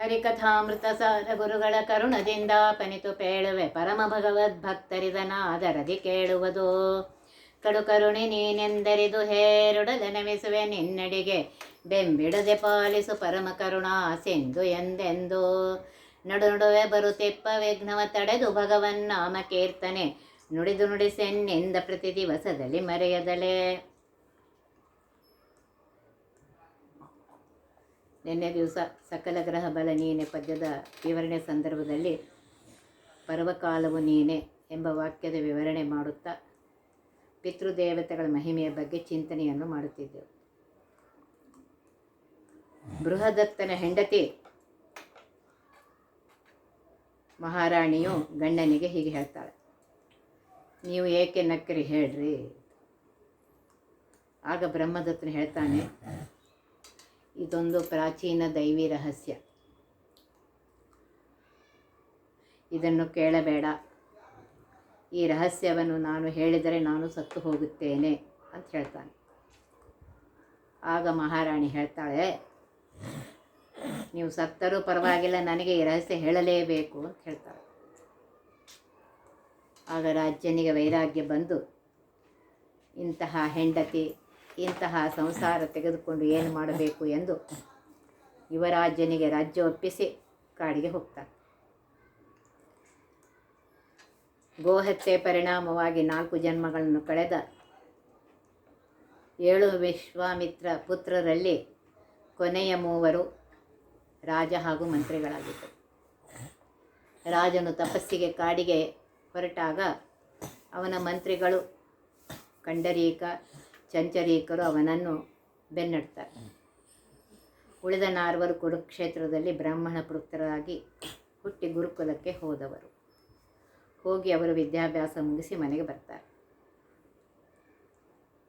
ಹರಿಕಥಾಮೃತ ಸಾರ ಗುರುಗಳ ಕರುಣದಿಂದ ಪನಿತು ಪೇಳುವೆ ಪರಮ ಭಗವದ್ ಭಕ್ತರಿದನಾದರದಿ ಕೇಳುವುದು. ಕಡು ಕರುಣೆ ನೀನೆಂದರಿದು ಹೇರುಡದ ನಮಿಸುವೆ ನಿನ್ನಡಿಗೆ, ಬೆಂಬಿಡದೆ ಪಾಲಿಸು ಪರಮ ಕರುಣಾ ಸಿಂಧು ಎಂದೆಂದು. ನಡು ನಡುವೆ ಬರುತ್ತಿಪ್ಪ ವಿಘ್ನವ ತಡೆದು ಭಗವನ್ನಾಮ ಕೀರ್ತನೆ, ನುಡಿದು ನುಡಿಸೆನ್ನಿಂದ ಪ್ರತಿ ದಿವಸದಲ್ಲಿ ಮರೆಯದಲೇ. ನಿನ್ನೆ ದಿವಸ ಸಕಲ ಗ್ರಹ ಬಲ ನೀನೆ ಪದ್ಯದ ವಿವರಣೆ ಸಂದರ್ಭದಲ್ಲಿ ಪರ್ವಕಾಲವು ನೀನೆ ಎಂಬ ವಾಕ್ಯದ ವಿವರಣೆ ಮಾಡುತ್ತಾ ಪಿತೃದೇವತೆಗಳ ಮಹಿಮೆಯ ಬಗ್ಗೆ ಚಿಂತನೆಯನ್ನು ಮಾಡುತ್ತಿದ್ದೆವು. ಬೃಹದತ್ತನ ಹೆಂಡತಿ ಮಹಾರಾಣಿಯು ಗಂಡನಿಗೆ ಹೀಗೆ ಹೇಳ್ತಾಳೆ, ನೀವು ಏಕೆ ನಕ್ಕರಿ ಹೇಳ್ರಿ? ಆಗ ಬ್ರಹ್ಮದತ್ತನು ಹೇಳ್ತಾನೆ ಇದೊಂದು ಪ್ರಾಚೀನ ದೈವಿ ರಹಸ್ಯ. ಇದನ್ನು ಕೇಳಬೇಡ. ಈ ರಹಸ್ಯವನ್ನು ನಾನು ಹೇಳಿದರೆ ನಾನು ಸತ್ತು ಹೋಗುತ್ತೇನೆ ಅಂತ ಹೇಳ್ತಾನೆ. ಆಗ ಮಹಾರಾಣಿ ಹೇಳ್ತಾಳೆ, ನೀವು ಸತ್ತರೂ ಪರವಾಗಿಲ್ಲ, ನನಗೆ ಈ ರಹಸ್ಯ ಹೇಳಲೇಬೇಕು ಅಂತ ಹೇಳ್ತಾಳೆ. ಆಗ ರಾಜ್ಯನಿಗೆ ವೈರಾಗ್ಯ ಬಂದು, ಇಂತಹ ಹೆಂಡತಿ ಇಂತಹ ಸಂಸಾರ ತೆಗೆದುಕೊಂಡು ಏನು ಮಾಡಬೇಕು ಎಂದು ಯುವರಾಜನಿಗೆ ರಾಜ್ಯ ಒಪ್ಪಿಸಿ ಕಾಡಿಗೆ ಹೋಗ್ತಾರೆ ಗೋಹತ್ಯೆ ಪರಿಣಾಮವಾಗಿ ನಾಲ್ಕು ಜನ್ಮಗಳನ್ನು ಕಳೆದ ಏಳು ವಿಶ್ವಾಮಿತ್ರ ಪುತ್ರರಲ್ಲಿ ಕೊನೆಯ ಮೂವರು ರಾಜ ಹಾಗೂ ಮಂತ್ರಿಗಳಾಗಿದ್ದರು. ರಾಜನು ತಪಸ್ಸಿಗೆ ಕಾಡಿಗೆ ಹೊರಟಾಗ ಅವನ ಮಂತ್ರಿಗಳು ಕಂಡರೀಕ ಚಂಚರೀಕರು ಅವನನ್ನು ಬೆನ್ನಡ್ತಾರೆ. ಉಳಿದ ನಾರ್ವರು ಕುರುಕ್ಷೇತ್ರದಲ್ಲಿ ಬ್ರಾಹ್ಮಣ ಪುತ್ರರಾಗಿ ಹುಟ್ಟಿ ಗುರುಕುಲಕ್ಕೆ ಹೋದವರು. ಹೋಗಿ ಅವರು ವಿದ್ಯಾಭ್ಯಾಸ ಮುಗಿಸಿ ಮನೆಗೆ ಬರ್ತಾರೆ.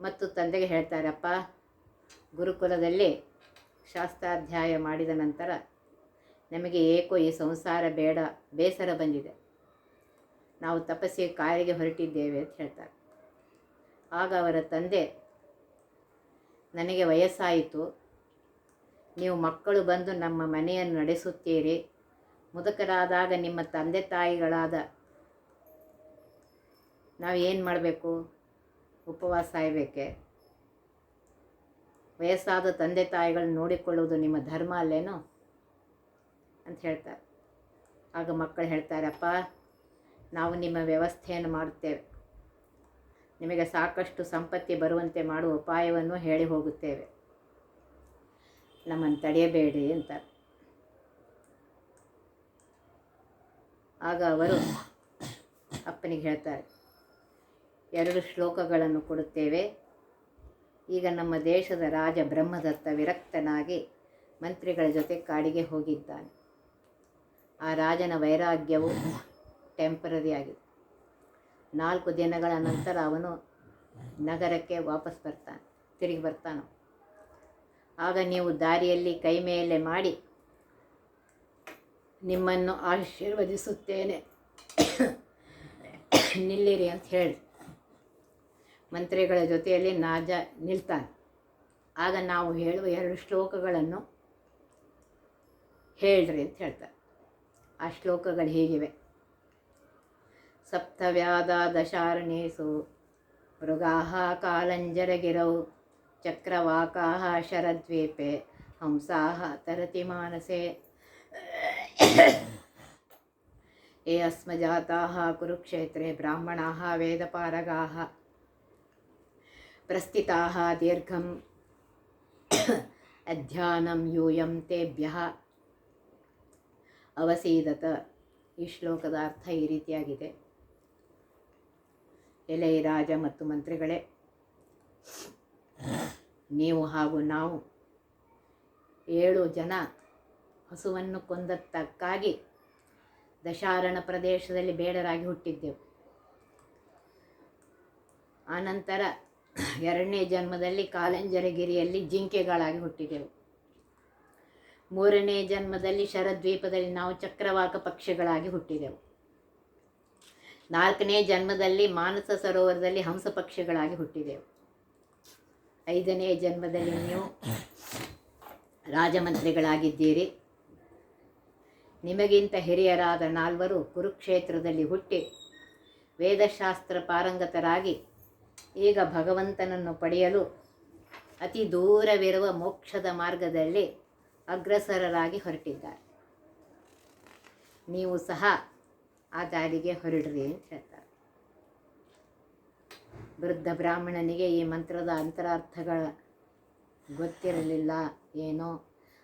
ಮತ್ತು ತಂದೆಗೆ ಹೇಳ್ತಾರಪ್ಪ ಗುರುಕುಲದಲ್ಲಿ ಶಾಸ್ತ್ರಾಧ್ಯಾಯ ಮಾಡಿದ ನಂತರ ನಮಗೆ ಏಕೋ ಈ ಸಂಸಾರ ಬೇಡ, ಬೇಸರ ಬಂದಿದೆ. ನಾವು ತಪಸ್ಸಿಗೆ ಕಾರಿಗೆ ಹೊರಟಿದ್ದೇವೆ ಅಂತ ಹೇಳ್ತಾರೆ. ಆಗ ಅವರ ತಂದೆ ನನಗೆ ವಯಸ್ಸಾಯಿತು. ನೀವು ಮಕ್ಕಳು ಬಂದು ನಮ್ಮ ಮನೆಯನ್ನು ನಡೆಸುತ್ತೀರಿ. ಮುದುಕರಾದಾಗ ನಿಮ್ಮ ತಂದೆ ತಾಯಿಗಳಾದ ನಾವು ಏನು ಮಾಡಬೇಕು? ಉಪವಾಸ ಇರಬೇಕೆ? ವಯಸ್ಸಾದ ತಂದೆ ತಾಯಿಗಳನ್ನ ನೋಡಿಕೊಳ್ಳುವುದು ನಿಮ್ಮ ಧರ್ಮ ಅಲ್ಲೇನೋ? ಅಂತ ಹೇಳ್ತಾರೆ. ಆಗ ಮಕ್ಕಳು ಹೇಳ್ತಾರಪ್ಪ ನಾವು ನಿಮ್ಮ ವ್ಯವಸ್ಥೆಯನ್ನು ಮಾಡುತ್ತೇವೆ. ನಿಮಗೆ ಸಾಕಷ್ಟು ಸಂಪತ್ತಿ ಬರುವಂತೆ ಮಾಡುವ ಉಪಾಯವನ್ನು ಹೇಳಿ ಹೋಗುತ್ತೇವೆ. ನಮ್ಮನ್ನು ತಡೆಯಬೇಡಿ ಅಂತ. ಆಗ ಅವರು ಅಪ್ಪನಿಗೆ ಹೇಳ್ತಾರೆ, ಎರಡು ಶ್ಲೋಕಗಳನ್ನು ಕೊಡುತ್ತೇವೆ. ಈಗ ನಮ್ಮ ದೇಶದ ರಾಜ ಬ್ರಹ್ಮದತ್ತ ವಿರಕ್ತನಾಗಿ ಮಂತ್ರಿಗಳ ಜೊತೆ ಕಾಡಿಗೆ ಹೋಗಿದ್ದಾನೆ. ಆ ರಾಜನ ವೈರಾಗ್ಯವು ಟೆಂಪರರಿ ಆಗಿದೆ. ನಾಲ್ಕು ದಿನಗಳ ನಂತರ ಅವನು ನಗರಕ್ಕೆ ವಾಪಸ್ ಬರ್ತಾನೆ, ತಿರುಗಿ ಬರ್ತಾನೆ ಆಗ ನೀವು ದಾರಿಯಲ್ಲಿ ಕೈ ಮೇಲೆ ಮಾಡಿ, ನಿಮ್ಮನ್ನು ಆಶೀರ್ವದಿಸುತ್ತೇನೆ. ನಿಲ್ಲಿರಿ ಅಂತ ಹೇಳಿ. ಮಂತ್ರಿಗಳ ಜೊತೆಯಲ್ಲಿ ನಾಜ ನಿಲ್ತಾನೆ. ಆಗ ನಾವು ಹೇಳುವ ಎರಡು ಶ್ಲೋಕಗಳನ್ನು ಹೇಳ್ರಿ ಅಂತ ಹೇಳ್ತಾರೆ. ಆ ಶ್ಲೋಕಗಳು ಹೀಗಿವೆ? ಸಪ್ತವ್ಯಾದ ದಶಾರಣೇಸು ಮೃಗಾಹ ಕಾಲಂಜರಗಿರೌ ಚಕ್ರವಾಕಾಹ ಶರದ್ವೀಪೆ ಹಂಸಾಹ ತರತಿ ಮಾನಸೆ ये अस्मजाताः कुरुक्षेत्रे ब्राह्मणाः वेदपारगाः प्रस्थिताः दीर्घम् अध्यानं यूयं तेभ्यः ಅವಸೀದತ ಈ ಶ್ಲೋಕದ ಅರ್ಥ ಈ ರೀತಿಯಾಗಿದೆ ಎಲೆ ರಾಜ ಮತ್ತು ಮಂತ್ರಿಗಳೇ, ನೀವು ಹಾಗೂ ನಾವು ಏಳು ಜನ ಹಸುವನ್ನು ಕೊಂದದ್ದಕ್ಕಾಗಿ ದಶಾರಣ ಪ್ರದೇಶದಲ್ಲಿ ಬೇಡರಾಗಿ ಹುಟ್ಟಿದ್ದೆವು. ಆನಂತರ ಎರಡನೇ ಜನ್ಮದಲ್ಲಿ ಕಾಲಂಜರಗಿರಿಯಲ್ಲಿ ಜಿಂಕೆಗಳಾಗಿ ಹುಟ್ಟಿದೆವು. ಮೂರನೇ ಜನ್ಮದಲ್ಲಿ ಶರದ್ವೀಪದಲ್ಲಿ ನಾವು ಚಕ್ರವಾಕ ಪಕ್ಷಿಗಳಾಗಿ ಹುಟ್ಟಿದೆವು. ನಾಲ್ಕನೇ ಜನ್ಮದಲ್ಲಿ ಮಾನಸ ಸರೋವರದಲ್ಲಿ ಹಂಸ ಪಕ್ಷಿಗಳಾಗಿ ಹುಟ್ಟಿದೆವು. ಐದನೇ ಜನ್ಮದಲ್ಲಿ ನೀವು ರಾಜಮಂತ್ರಿಗಳಾಗಿದ್ದೀರಿ. ನಿಮಗಿಂತ ಹಿರಿಯರಾದ ನಾಲ್ವರು ಕುರುಕ್ಷೇತ್ರದಲ್ಲಿ ಹುಟ್ಟಿ ವೇದಶಾಸ್ತ್ರ ಪಾರಂಗತರಾಗಿ ಈಗ ಭಗವಂತನನ್ನು ಪಡೆಯಲು ಅತಿ ದೂರವಿರುವ ಮೋಕ್ಷದ ಮಾರ್ಗದಲ್ಲಿ ಅಗ್ರಸರರಾಗಿ ಹೊರಟಿದ್ದಾರೆ. ನೀವು ಸಹ ಆ ದಾರಿಗೆ ಹೊರಡ್ರಿ ಅಂತ ಹೇಳ್ತಾರೆ. ವೃದ್ಧ ಬ್ರಾಹ್ಮಣನಿಗೆ ಈ ಮಂತ್ರದ ಅಂತರಾರ್ಥಗಳ ಗೊತ್ತಿರಲಿಲ್ಲ, ಏನೋ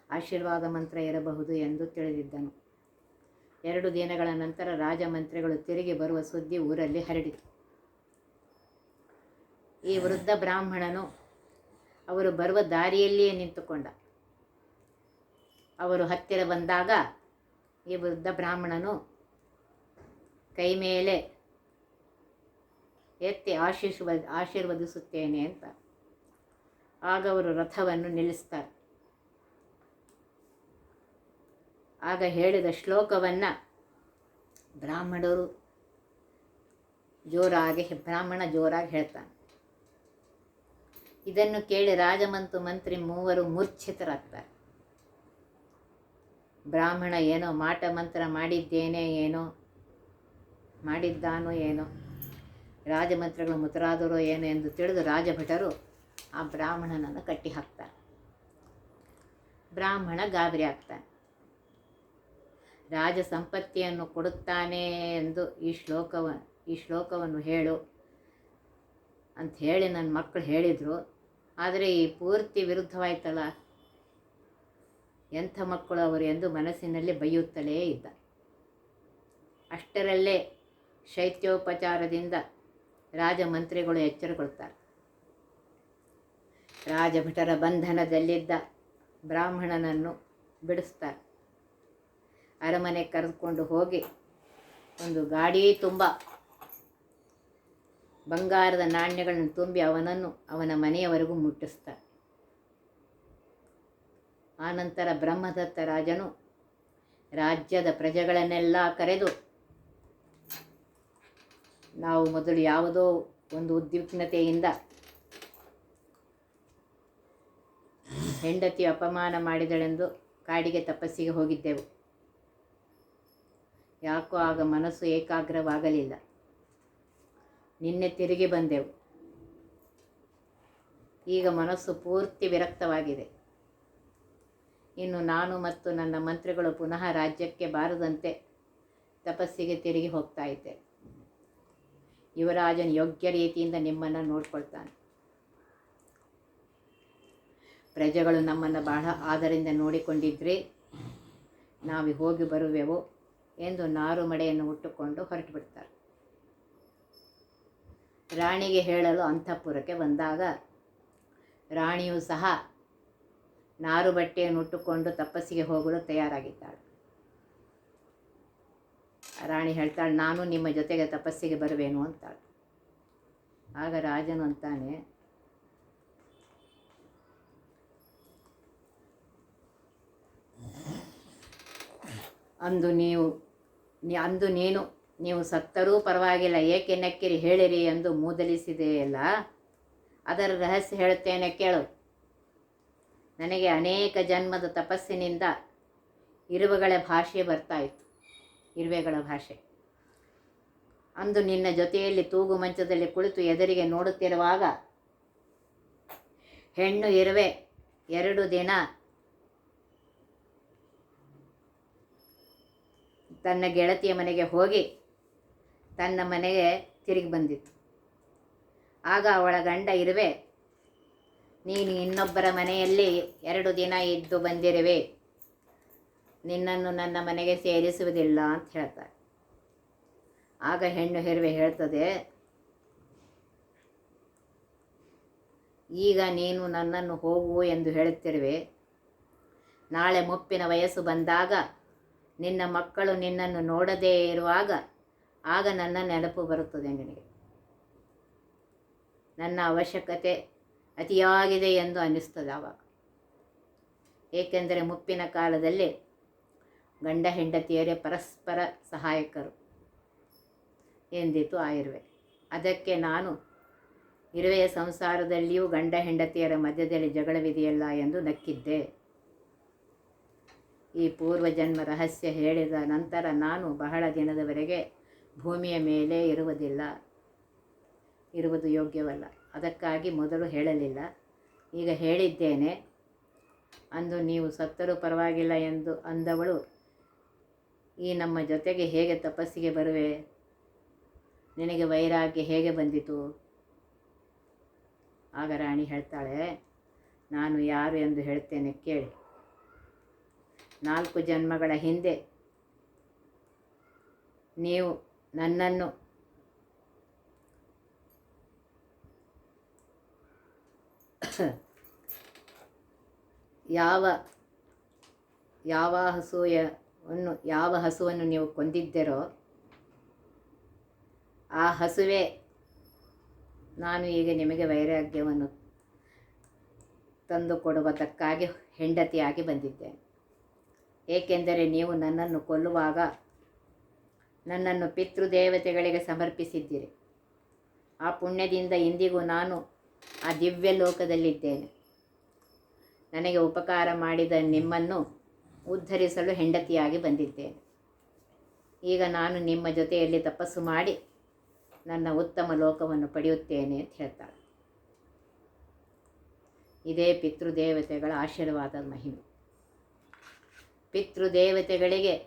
ಆಶೀರ್ವಾದ ಮಂತ್ರ ಇರಬಹುದು ಎಂದು ತಿಳಿದಿದ್ದನು. ಎರಡು ದಿನಗಳ ನಂತರ ರಾಜಮಂತ್ರಿಗಳು ತಿರುಗಿ ಬರುವ ಸುದ್ದಿ ಊರಲ್ಲಿ ಹರಡಿತು. ಈ ವೃದ್ಧ ಬ್ರಾಹ್ಮಣನು ಅವರು ಬರುವ ದಾರಿಯಲ್ಲಿಯೇ ನಿಂತುಕೊಂಡ. ಅವರು ಹತ್ತಿರ ಬಂದಾಗ ಈ ವೃದ್ಧ ಬ್ರಾಹ್ಮಣನು ಕೈ ಮೇಲೆ ಎತ್ತಿ ಆಶೀರ್ವ, ಆಶೀರ್ವದಿಸುತ್ತೇನೆ ಅಂತ. ಆಗ ಅವರು ರಥವನ್ನು ನಿಲ್ಲಿಸ್ತಾರೆ. ಆಗ ಹೇಳಿದ ಶ್ಲೋಕವನ್ನು ಬ್ರಾಹ್ಮಣರು ಜೋರಾಗಿ ಬ್ರಾಹ್ಮಣ ಜೋರಾಗಿ ಹೇಳ್ತಾನೆ. ಇದನ್ನು ಕೇಳಿ ರಾಜಮಂತು ಮಂತ್ರಿ ಮೂವರು ಮೂರ್ಛಿತರಾಗ್ತಾರೆ. ಬ್ರಾಹ್ಮಣ ಏನೋ ಮಾಟ ಮಂತ್ರ ಮಾಡಿದ್ದೇನೆ ಏನೋ ಮಾಡಿದ್ದಾನೋ ಏನೋ. ರಾಜಮಂತ್ರಿಗಳು ಮುತರಾದರೋ ಏನೋ ಎಂದು ತಿಳಿದು ರಾಜಭಟರು ಆ ಬ್ರಾಹ್ಮಣನನ್ನು ಕಟ್ಟಿ ಹಾಕ್ತಾರೆ. ಬ್ರಾಹ್ಮಣ ಗಾಬರಿ ಆಗ್ತಾನೆ. ರಾಜ ಸಂಪತ್ತಿಯನ್ನು ಕೊಡುತ್ತಾನೆ ಎಂದು ಈ ಶ್ಲೋಕವ, ಈ ಶ್ಲೋಕವನ್ನು ಹೇಳು ಅಂತ ಹೇಳಿ ನನ್ನ ಮಕ್ಕಳು ಹೇಳಿದರು. ಆದರೆ ಈ ಪೂರ್ತಿ ವಿರುದ್ಧವಾಯ್ತಲ್ಲ? ಎಂಥ ಮಕ್ಕಳು ಅವರು ಎಂದು ಮನಸ್ಸಿನಲ್ಲಿ ಬೈಯುತ್ತಲೇ ಇದ್ದ. ಅಷ್ಟರಲ್ಲೇ ಶೈತ್ಯೋಪಚಾರದಿಂದ ರಾಜಮಂತ್ರಿಗಳು ಎಚ್ಚರಗೊಳ್ತಾರೆ. ರಾಜಭಟರ ಬಂಧನದಲ್ಲಿದ್ದ ಬ್ರಾಹ್ಮಣನನ್ನು ಬಿಡಿಸ್ತಾರೆ. ಅರಮನೆ ಕರೆದುಕೊಂಡು ಹೋಗಿ ಒಂದು ಗಾಡಿ ತುಂಬ ಬಂಗಾರದ ನಾಣ್ಯಗಳನ್ನು ತುಂಬಿ ಅವನನ್ನು ಅವನ ಮನೆಯವರೆಗೂ ಮುಟ್ಟಿಸ್ತಾರೆ. ಆನಂತರ ಬ್ರಹ್ಮದತ್ತ ರಾಜನು ರಾಜ್ಯದ ಪ್ರಜೆಗಳನ್ನೆಲ್ಲ ಕರೆದು ನಾವು ಮೊದಲು ಯಾವುದೋ ಒಂದು ಉದ್ವಿಗ್ನತೆಯಿಂದ ಹೆಂಡತಿ ಅಪಮಾನ ಮಾಡಿದಳೆಂದು ಕಾಡಿಗೆ ತಪಸ್ಸಿಗೆ ಹೋಗಿದ್ದೆವು. ಯಾಕೋ ಆಗ ಮನಸ್ಸು ಏಕಾಗ್ರವಾಗಲಿಲ್ಲ. ನಿನ್ನೆ ತಿರುಗಿ ಬಂದೆವು. ಈಗ ಮನಸ್ಸು ಪೂರ್ತಿ ವಿರಕ್ತವಾಗಿದೆ. ಇನ್ನು ನಾನು ಮತ್ತು ನನ್ನ ಮಂತ್ರಿಗಳು ಪುನಃ ರಾಜ್ಯಕ್ಕೆ ಬಾರದಂತೆ ತಪಸ್ಸಿಗೆ ತಿರುಗಿ ಹೋಗ್ತಾ ಇದ್ದೆ ಯುವರಾಜನು ಯೋಗ್ಯ ರೀತಿಯಿಂದ ನಿಮ್ಮನ್ನು ನೋಡ್ಕೊಳ್ತಾನೆ. ಪ್ರಜೆಗಳು ನಮ್ಮನ್ನು ಬಹಳ ಆದರಿಂದ ನೋಡಿಕೊಂಡಿದ್ರೆ ನಾವು ಹೋಗಿ ಬರುವೆವು ಎಂದು ನಾರು ಮಡೆಯನ್ನು ಉಟ್ಟುಕೊಂಡು ಹೊರಟು ಬಿಡ್ತಾರೆ ರಾಣಿಗೆ ಹೇಳಲು ಅಂತಃಪುರಕ್ಕೆ ಬಂದಾಗ ರಾಣಿಯು ಸಹ ನಾರು ಬಟ್ಟೆಯನ್ನು ಉಟ್ಟುಕೊಂಡು ತಪಸ್ಸಿಗೆ ಹೋಗಲು ತಯಾರಾಗಿದ್ದಾಳೆ. ರಾಣಿ ಹೇಳ್ತಾಳೆ, ನಾನು ನಿಮ್ಮ ಜೊತೆಗೆ ತಪಸ್ಸಿಗೆ ಬರುವೇನು ಅಂತಾಳೆ. ಆಗ ರಾಜನು ಅಂತಾನೆ, ಅಂದು ನೀವು, ಅಂದು ನೀನು, ನೀವು ಸತ್ತರೂ ಪರವಾಗಿಲ್ಲ, ಏಕೆ ನಕ್ಕಿರಿ, ಹೇಳಿರಿ ಎಂದು ಮೂದಲಿಸಿದೆಯಲ್ಲ, ಅದರ ರಹಸ್ಯ ಹೇಳುತ್ತೇನೆ ಕೇಳು. ನನಗೆ ಅನೇಕ ಜನ್ಮದ ತಪಸ್ಸಿನಿಂದ ಇರುವಗಳ ಭಾಷೆ ಬರ್ತಾ ಇತ್ತು. ಇರುವೆಗಳ ಭಾಷೆ. ಅಂದು ನಿನ್ನ ಜೊತೆಯಲ್ಲಿ ತೂಗು ಮಂಚದಲ್ಲಿ ಕುಳಿತು ಎದುರಿಗೆ ನೋಡುತ್ತಿರುವಾಗ, ಹೆಣ್ಣು ಇರುವೆ ಎರಡು ದಿನ ತನ್ನ ಗೆಳತಿಯ ಮನೆಗೆ ಹೋಗಿ ತನ್ನ ಮನೆಗೆ ತಿರುಗಿ ಬಂದಿತ್ತು. ಆಗ ಅವಳ ಗಂಡ ಇರುವೆ, ನೀನು ಇನ್ನೊಬ್ಬರ ಮನೆಯಲ್ಲಿ ಎರಡು ದಿನ ಇದ್ದು ಬಂದಿರುವೆ. ನಿನ್ನನ್ನು ನನ್ನ ಮನೆಗೆ ಸೇರಿಸುವುದಿಲ್ಲ ಅಂತ ಹೇಳ್ತಾರೆ. ಆಗ ಹೆಣ್ಣು ಹೆರುವೆ ಹೇಳ್ತದೆ, ಈಗ ನೀನು ನನ್ನನ್ನು ಹೋಗು ಎಂದು ಹೇಳುತ್ತಿರುವೆ. ನಾಳೆ ಮುಪ್ಪಿನ ವಯಸ್ಸು ಬಂದಾಗ ನಿನ್ನ ಮಕ್ಕಳು ನಿನ್ನನ್ನು ನೋಡದೇ ಇರುವಾಗ ಆಗ ನನ್ನ ನೆನಪು ಬರುತ್ತದೆ ನಿನಗೆ. ನನ್ನ ಅವಶ್ಯಕತೆ ಅತಿಯಾಗಿದೆ ಎಂದು ಅನ್ನಿಸ್ತದೆ ಆವಾಗ. ಏಕೆಂದರೆ ಮುಪ್ಪಿನ ಕಾಲದಲ್ಲಿ ಗಂಡ ಹೆಂಡತಿಯರೇ ಪರಸ್ಪರ ಸಹಾಯಕರು ಎಂದಿತು ಆಯುರ್ವೆ ಅದಕ್ಕೆ ನಾನು ಇರುವೆಯ ಸಂಸಾರದಲ್ಲಿಯೂ ಗಂಡ ಹೆಂಡತಿಯರ ಮಧ್ಯದಲ್ಲಿ ಜಗಳವಿದೆಯಲ್ಲ ಎಂದು ನಕ್ಕಿದ್ದೆ. ಈ ಪೂರ್ವಜನ್ಮ ರಹಸ್ಯ ಹೇಳಿದ ನಂತರ ನಾನು ಬಹಳ ದಿನದವರೆಗೆ ಭೂಮಿಯ ಮೇಲೆ ಇರುವುದಿಲ್ಲ, ಇರುವುದು ಯೋಗ್ಯವಲ್ಲ. ಅದಕ್ಕಾಗಿ ಮೊದಲು ಹೇಳಲಿಲ್ಲ. ಈಗ ಹೇಳಿದ್ದೇನೆ, ಅಂದು ನೀವು ಸತ್ತರೂ ಪರವಾಗಿಲ್ಲ ಎಂದು ಅಂದವಳು ಈ ನಮ್ಮ ಜೊತೆಗೆ ಹೇಗೆ ತಪಸ್ಸಿಗೆ ಬರುವೆ? ನಿನಗೆ ವೈರಾಗ್ಯ ಹೇಗೆ ಬಂದಿತು? ಆಗ ರಾಣಿ ಹೇಳ್ತಾಳೆ, ನಾನು ಯಾರು ಎಂದು ಹೇಳ್ತೇನೆ ಕೇಳಿ. ನಾಲ್ಕು ಜನ್ಮಗಳ ಹಿಂದೆ ನೀವು ನನ್ನನ್ನು ಯಾವ ಯಾವ ಹಸುವನ್ನು ಯಾವ ಹಸುವನ್ನು ನೀವು ಕೊಂದಿದ್ದೀರೋ ಆ ಹಸುವೆ ನಾನು ಈಗ ನಿಮಗೆ ವೈರಾಗ್ಯವನ್ನು ತಂದು ಹೆಂಡತಿಯಾಗಿ ಬಂದಿದ್ದೇನೆ ಏಕೆಂದರೆ ನೀವು ನನ್ನನ್ನು ಕೊಲ್ಲುವಾಗ ನನ್ನನ್ನು ಪಿತೃದೇವತೆಗಳಿಗೆ ಸಮರ್ಪಿಸಿದ್ದೀರಿ. ಆ ಪುಣ್ಯದಿಂದ ಇಂದಿಗೂ ನಾನು ಆ ದಿವ್ಯ ಲೋಕದಲ್ಲಿದ್ದೇನೆ ನನಗೆ ಉಪಕಾರ ಮಾಡಿದ ನಿಮ್ಮನ್ನು ಉದ್ಧರಿಸಲು ಹೆಂಡತಿಯಾಗಿ ಬಂದಿದ್ದೇನೆ. ಈಗ ನಾನು ನಿಮ್ಮ ಜೊತೆಯಲ್ಲಿ ತಪಸ್ಸು ಮಾಡಿ ನನ್ನ ಉತ್ತಮ ಲೋಕವನ್ನು ಪಡೆಯುತ್ತೇನೆ ಅಂತ ಹೇಳ್ತಾಳೆ ಇದೇ ಪಿತೃದೇವತೆಗಳ ಆಶೀರ್ವಾದದ ಮಹಿಮೆ. ಪಿತೃದೇವತೆಗಳಿಗೆ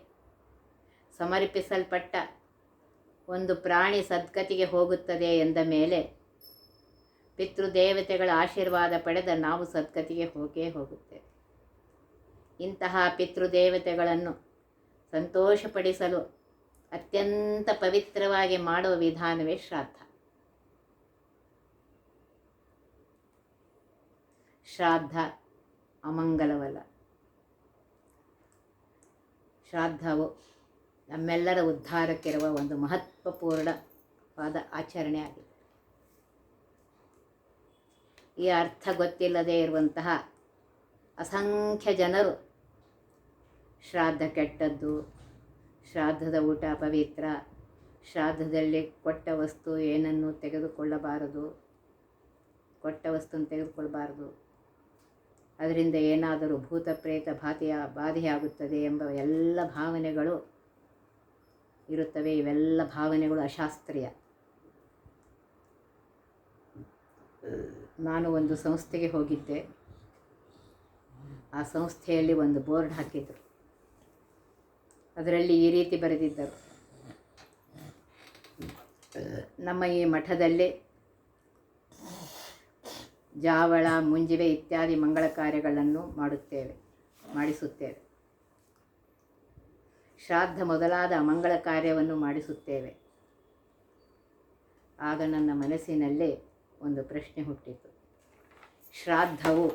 ಸಮರ್ಪಿಸಲ್ಪಟ್ಟ ಒಂದು ಪ್ರಾಣಿ ಸದ್ಗತಿಗೆ ಹೋಗುತ್ತದೆ ಎಂದ ಮೇಲೆ ಪಿತೃದೇವತೆಗಳ ಆಶೀರ್ವಾದ ಪಡೆದ ನಾವು ಸದ್ಗತಿಗೆ ಹೋಗೇ ಹೋಗುತ್ತೇವೆ. ಇಂತಹ ಪಿತೃದೇವತೆಗಳನ್ನು ಸಂತೋಷಪಡಿಸಲು ಅತ್ಯಂತ ಪವಿತ್ರವಾಗಿ ಮಾಡುವ ವಿಧಾನವೇ ಶ್ರಾದ್ದ. ಶ್ರಾದ್ದ ಅಮಂಗಲವಲ್ಲ. ಶ್ರಾದ್ದವು ನಮ್ಮೆಲ್ಲರ ಉದ್ಧಾರಕ್ಕಿರುವ ಒಂದು ಮಹತ್ವಪೂರ್ಣವಾದ ಆಚರಣೆ ಆಗಿದೆ. ಈ ಅರ್ಥ ಗೊತ್ತಿಲ್ಲದೇ ಇರುವಂತಹ ಅಸಂಖ್ಯ ಜನರು ಶ್ರಾದ್ದ ಕೆಟ್ಟದ್ದು, ಶ್ರಾದ್ದದ ಊಟ ಪವಿತ್ರ, ಶ್ರಾದ್ದದಲ್ಲಿ ಕೊಟ್ಟ ವಸ್ತು ಏನನ್ನು ತೆಗೆದುಕೊಳ್ಳಬಾರದು, ಕೊಟ್ಟ ವಸ್ತುವನ್ನು ತೆಗೆದುಕೊಳ್ಳಬಾರದು. ಅದರಿಂದ ಏನಾದರೂ ಭೂತ ಪ್ರೇತ ಬಾಧೆಯ, ಬಾಧೆಯಾಗುತ್ತದೆ ಎಂಬ ಎಲ್ಲ ಭಾವನೆಗಳು ಇರುತ್ತವೆ. ಇವೆಲ್ಲ ಭಾವನೆಗಳು ಅಶಾಸ್ತ್ರೀಯ. ನಾನು ಒಂದು ಸಂಸ್ಥೆಗೆ ಹೋಗಿದ್ದೆ. ಆ ಸಂಸ್ಥೆಯಲ್ಲಿ ಒಂದು ಬೋರ್ಡ್ ಹಾಕಿದ್ರು. ಅದರಲ್ಲಿ ಈ ರೀತಿ ಬರೆದಿದ್ದರು. ನಮ್ಮ ಈ ಮಠದಲ್ಲಿ ಜಾವಳ, ಮುಂಜಿವೆ ಇತ್ಯಾದಿ ಮಂಗಳ ಕಾರ್ಯಗಳನ್ನು ಮಾಡುತ್ತೇವೆ, ಮಾಡಿಸುತ್ತೇವೆ. ಶ್ರಾದ್ದ ಮೊದಲಾದ ಮಂಗಳ ಕಾರ್ಯವನ್ನು ಮಾಡಿಸುತ್ತೇವೆ. ಆಗ ನನ್ನ ಮನಸ್ಸಿನಲ್ಲೇ ಒಂದು ಪ್ರಶ್ನೆ ಹುಟ್ಟಿತು. ಶ್ರಾದ್ದವು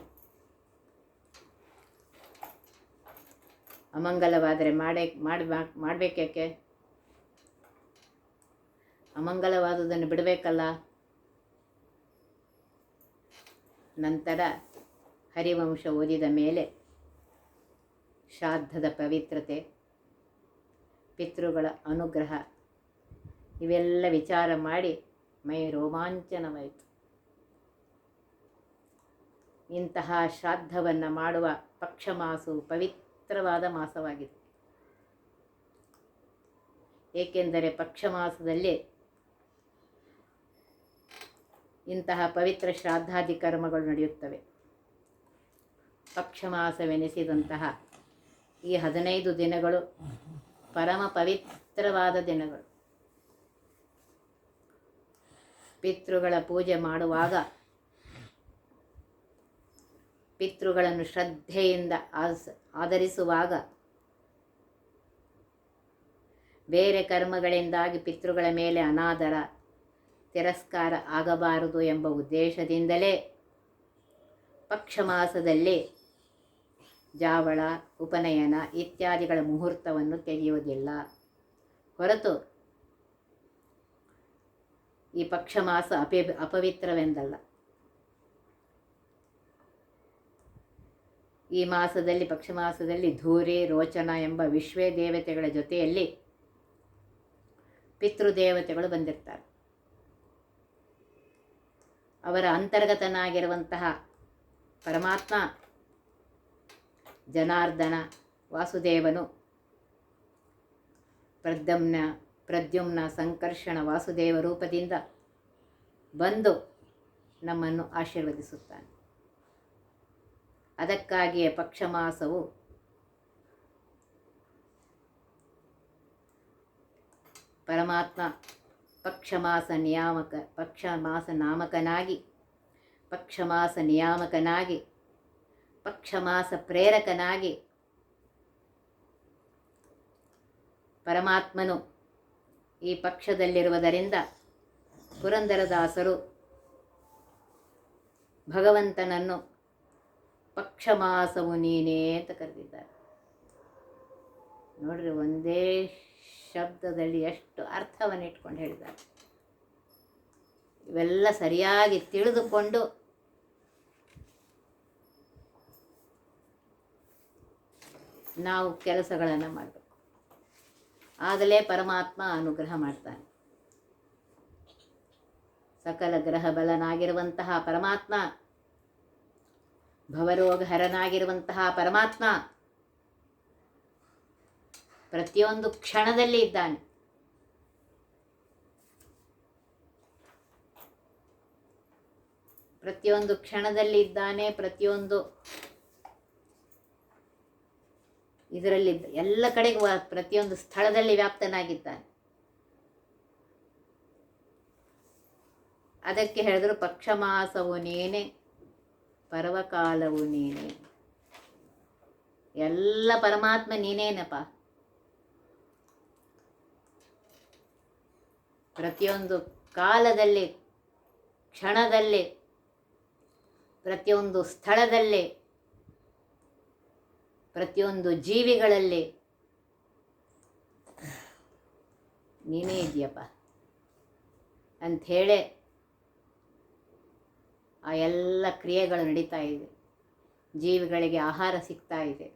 ಅಮಂಗಲವಾದರೆ ಮಾಡೇ ಮಾಡಿ ಮಾಡಬೇಕ್ಯಾಕೆ? ಅಮಂಗಲವಾದುದನ್ನು ಬಿಡಬೇಕಲ್ಲ? ನಂತರ ಹರಿವಂಶ ಓದಿದ ಮೇಲೆ ಶ್ರಾದ್ದದ ಪವಿತ್ರತೆ, ಪಿತೃಗಳ ಅನುಗ್ರಹ, ಇವೆಲ್ಲ ವಿಚಾರ ಮಾಡಿ ಮೈ ರೋಮಾಂಚನವಾಯಿತು. ಇಂತಹ ಶ್ರಾದ್ದವನ್ನು ಮಾಡುವ ಪಕ್ಷ ಮಾಸವು ಪವಿತ್ರವಾದ ಮಾಸವಾಗಿದೆ. ಏಕೆಂದರೆ ಪಕ್ಷ ಮಾಸದಲ್ಲಿ ಇಂತಹ ಪವಿತ್ರ ಶ್ರಾದ್ದಾದಿ ಕರ್ಮಗಳು ನಡೆಯುತ್ತವೆ. ಪಕ್ಷ ಮಾಸವೆನಿಸಿದಂತಹ ಈ ಹದಿನೈದು ದಿನಗಳು ಪರಮ ಪವಿತ್ರವಾದ ದಿನಗಳು. ಪಿತೃಗಳ ಪೂಜೆ ಮಾಡುವಾಗ ಪಿತೃಗಳನ್ನು ಶ್ರದ್ಧೆಯಿಂದ ಆಸ್, ಆಧರಿಸುವಾಗ ಬೇರೆ ಕರ್ಮಗಳಿಂದಾಗಿ ಪಿತೃಗಳ ಮೇಲೆ ಅನಾದರ, ತಿರಸ್ಕಾರ ಆಗಬಾರದು ಎಂಬ ಉದ್ದೇಶದಿಂದಲೇ ಪಕ್ಷಮಾಸದಲ್ಲಿ ಜಾವಳ, ಉಪನಯನ ಇತ್ಯಾದಿಗಳ ಮುಹೂರ್ತವನ್ನು ತೆಗೆಯುವುದಿಲ್ಲ. ಹೊರತು ಈ ಪಕ್ಷಮಾಸ ಅಪಿ ಅಪವಿತ್ರವೆಂದಲ್ಲ. ಈ ಮಾಸದಲ್ಲಿ, ಪಕ್ಷ ಮಾಸದಲ್ಲಿ ಧೂರಿ ರೋಚನ ಎಂಬ ವಿಶ್ವೇ ದೇವತೆಗಳ ಜೊತೆಯಲ್ಲಿ ಪಿತೃದೇವತೆಗಳು ಬಂದಿರ್ತಾರೆ. ಅವರ ಅಂತರ್ಗತನಾಗಿರುವಂತಹ ಪರಮಾತ್ಮ, ಜನಾರ್ದನ, ವಾಸುದೇವನು, ಪ್ರದ್ಯುಮ್ನ ಪ್ರದ್ಯುಮ್ನ ಸಂಕರ್ಷಣ ವಾಸುದೇವ ರೂಪದಿಂದ ಬಂದು ನಮ್ಮನ್ನು ಆಶೀರ್ವದಿಸುತ್ತಾನೆ. ಅದಕ್ಕಾಗಿಯೇ ಪಕ್ಷಮಾಸವು ಪರಮಾತ್ಮ ಪಕ್ಷಮಾಸ ನಿಯಾಮಕ, ಪಕ್ಷಮಾಸ ನಾಮಕನಾಗಿ, ಪಕ್ಷಮಾಸ ನಿಯಾಮಕನಾಗಿ, ಪಕ್ಷಮಾಸ ಪ್ರೇರಕನಾಗಿ ಪರಮಾತ್ಮನು ಈ ಪಕ್ಷದಲ್ಲಿರುವುದರಿಂದ ಪುರಂದರದಾಸರು ಭಗವಂತನನ್ನು ಪಕ್ಷಮಾಸವು ನೀನೇ ಅಂತ ಕರೆದಿದ್ದಾರೆ. ನೋಡ್ರಿ, ಒಂದೇ ಶಬ್ದದಲ್ಲಿ ಎಷ್ಟು ಅರ್ಥವನ್ನು ಇಟ್ಕೊಂಡು ಹೇಳಿದ್ದಾರೆ. ಇವೆಲ್ಲ ಸರಿಯಾಗಿ ತಿಳಿದುಕೊಂಡು ನಾವು ಕೆಲಸಗಳನ್ನು ಮಾಡಬೇಕು. ಆಗಲೇ ಪರಮಾತ್ಮ ಅನುಗ್ರಹ ಮಾಡ್ತಾನೆ. ಸಕಲ ಗ್ರಹ ಬಲನಾಗಿರುವಂತಹ ಪರಮಾತ್ಮ ಭವರೋಗಹರನಾಗಿರುವಂತಹ ಪರಮಾತ್ಮ ಪ್ರತಿಯೊಂದು ಕ್ಷಣದಲ್ಲಿ ಇದ್ದಾನೆ. ಪ್ರತಿಯೊಂದು ಕ್ಷಣದಲ್ಲಿ ಇದ್ದಾನೆ, ಪ್ರತಿಯೊಂದು ಇದರಲ್ಲಿ ಎಲ್ಲ ಕಡೆಗೂ ಪ್ರತಿಯೊಂದು ಸ್ಥಳದಲ್ಲಿ ವ್ಯಾಪ್ತನಾಗಿದ್ದಾನೆ. ಅದಕ್ಕೆ ಹೇಳಿದ್ರು ಪಕ್ಷಮಾಸವು ನೀನೆ. ಪರ್ವಕಾಲವು ನೀನೇ. ಎಲ್ಲ ಪರಮಾತ್ಮ ನೀನೇನಪ್ಪ? ಪ್ರತಿಯೊಂದು ಕಾಲದಲ್ಲಿ, ಕ್ಷಣದಲ್ಲಿ, ಪ್ರತಿಯೊಂದು ಸ್ಥಳದಲ್ಲಿ, ಪ್ರತಿಯೊಂದು ಜೀವಿಗಳಲ್ಲಿ ನೀನೇ ಇದೆಯಪ್ಪ. ಅಂಥೇಳಿ ಆ ಎಲ್ಲ ಕ್ರಿಯೆಗಳು ನಡೀತಾ ಇದೆ. ಜೀವಿಗಳಿಗೆ ಆಹಾರ ಸಿಗ್ತಾ ಇದೆ.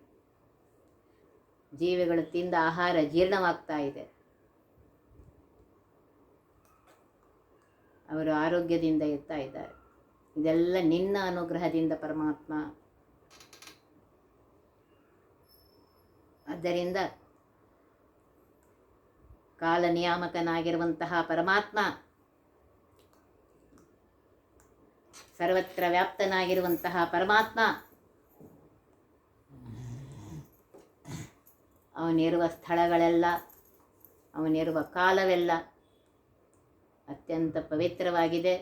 ಜೀವಿಗಳು ತಿಂದ ಆಹಾರ ಜೀರ್ಣವಾಗ್ತಾ ಇದೆ. ಅವರು ಆರೋಗ್ಯದಿಂದ ಇರ್ತಾ ಇದ್ದಾರೆ. ಇದೆಲ್ಲ ನಿನ್ನ ಅನುಗ್ರಹದಿಂದ ಪರಮಾತ್ಮ. ಆದ್ದರಿಂದ ಕಾಲ ನಿಯಾಮಕನಾಗಿರುವಂತಹ ಪರಮಾತ್ಮ ಸರ್ವತ್ರ ವ್ಯಾಪ್ತನಾಗಿರುವಂತಹ ಪರಮಾತ್ಮ. ಅವನಿರುವ ಸ್ಥಳಗಳೆಲ್ಲ, ಅವನಿರುವ ಕಾಲವೆಲ್ಲ ಅತ್ಯಂತ ಪವಿತ್ರವಾಗಿದೆ.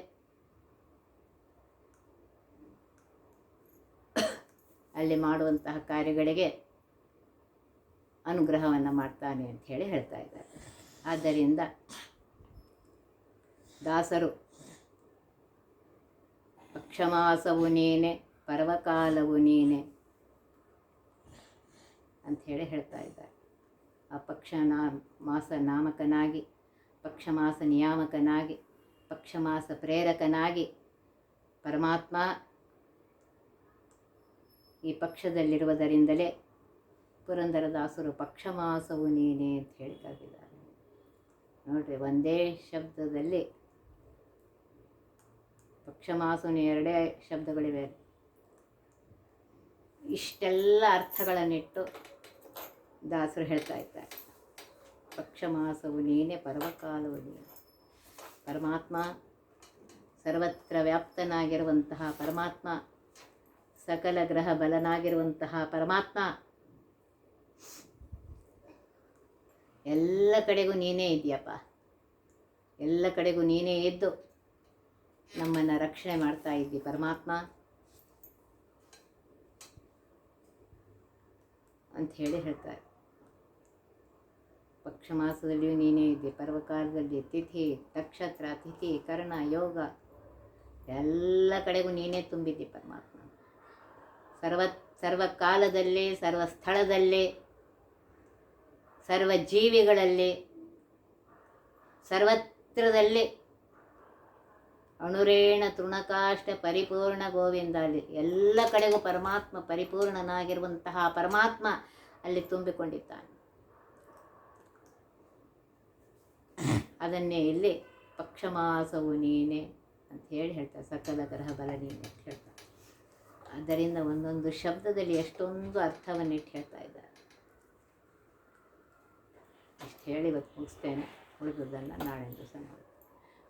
ಅಲ್ಲಿ ಮಾಡುವಂತಹ ಕಾರ್ಯಗಳಿಗೆ ಅನುಗ್ರಹವನ್ನು ಮಾಡ್ತಾನೆ ಅಂತ ಹೇಳಿ ಹೇಳ್ತಾ ಇದ್ದಾರೆ. ಆದ್ದರಿಂದ ದಾಸರು ಪಕ್ಷಮಾಸವು ನೀನೆ, ಪರ್ವಕಾಲವು ನೀನೆ ಅಂಥೇಳಿ ಹೇಳ್ತಾ ಇದ್ದಾರೆ. ಆ ಪಕ್ಷ ನಾ ಮಾಸ ನಾಮಕನಾಗಿ ಪಕ್ಷಮಾಸ ನಿಯಾಮಕನಾಗಿ ಪಕ್ಷಮಾಸ ಪ್ರೇರಕನಾಗಿ ಪರಮಾತ್ಮ ಈ ಪಕ್ಷದಲ್ಲಿರುವುದರಿಂದಲೇ ಪುರಂದರದಾಸರು ಪಕ್ಷಮಾಸವು ನೀನೆ ಅಂತ ಹೇಳ್ತಾ ಇದ್ದಾರೆ ನೋಡ್ರಿ, ಒಂದೇ ಶಬ್ದದಲ್ಲಿ ಪಕ್ಷಮಾಸನು ಎರಡೇ ಶಬ್ದಗಳಿವೆ. ಇಷ್ಟೆಲ್ಲ ಅರ್ಥಗಳನ್ನಿಟ್ಟು ದಾಸರು ಹೇಳ್ತಾ ಇದ್ದಾರೆ. ಪಕ್ಷಮಾಸವು ನೀನೇ, ಪರ್ವಕಾಲವು ನೀನು. ಪರಮಾತ್ಮ ಸರ್ವತ್ರ ವ್ಯಾಪ್ತನಾಗಿರುವಂತಹ ಪರಮಾತ್ಮ, ಸಕಲ ಗ್ರಹ ಬಲನಾಗಿರುವಂತಹ ಪರಮಾತ್ಮ. ಎಲ್ಲ ಕಡೆಗೂ ನೀನೇ ಇದೆಯಪ್ಪ ಎಲ್ಲ ಕಡೆಗೂ ನೀನೇ ಇದ್ದು ನಮ್ಮನ್ನು ರಕ್ಷಣೆ ಮಾಡ್ತಾ ಇದ್ದಿ, ಪರಮಾತ್ಮ. ಅಂತ ಹೇಳಿ ಹೇಳ್ತಾರೆ. ಪಕ್ಷ ಮಾಸದಲ್ಲಿಯೂ ನೀನೇ ಇದ್ದೆ, ಪರ್ವಕಾಲದಲ್ಲಿ ತಿಥಿ, ನಕ್ಷತ್ರ, ತಿಥಿ, ಕರ್ಣ, ಯೋಗ, ಎಲ್ಲ ಕಡೆಗೂ ನೀನೇ ತುಂಬಿದ್ದಿ ಪರಮಾತ್ಮ. ಸರ್ವ ಸರ್ವ ಕಾಲದಲ್ಲಿ ಸರ್ವ ಸ್ಥಳದಲ್ಲಿ, ಸರ್ವ ಜೀವಿಗಳಲ್ಲಿ, ಸರ್ವತ್ರದಲ್ಲಿ ಅಣುರೇಣ ತೃಣಕಾಷ್ಟ ಪರಿಪೂರ್ಣ ಗೋವಿಂದ ಅಲ್ಲಿ ಎಲ್ಲ ಕಡೆಗೂ ಪರಮಾತ್ಮ ಪರಿಪೂರ್ಣನಾಗಿರುವಂತಹ ಪರಮಾತ್ಮ ಅಲ್ಲಿ ತುಂಬಿಕೊಂಡಿದ್ದಾನೆ. ಅದನ್ನೇ ಇಲ್ಲಿ ಪಕ್ಷಮಾಸವು ನೀನೆ ಅಂತ ಹೇಳಿ ಹೇಳ್ತಾರೆ, ಸಕಲ ಗ್ರಹ ಬಲ ನೀನೆ ಅಂತ ಹೇಳ್ತಾರೆ. ಅದರಿಂದ ಒಂದೊಂದು ಶಬ್ದದಲ್ಲಿ ಎಷ್ಟೊಂದು ಅರ್ಥವನ್ನಿಟ್ಟು ಹೇಳ್ತಾ ಇದ್ದಾರೆ. ಹೇಳಿ ಇವತ್ತು ಮುಗಿಸ್ತೇನೆ. ಉಳಿದುದನ್ನು ನಾಳೆ ದಿವಸ ನೋಡಿ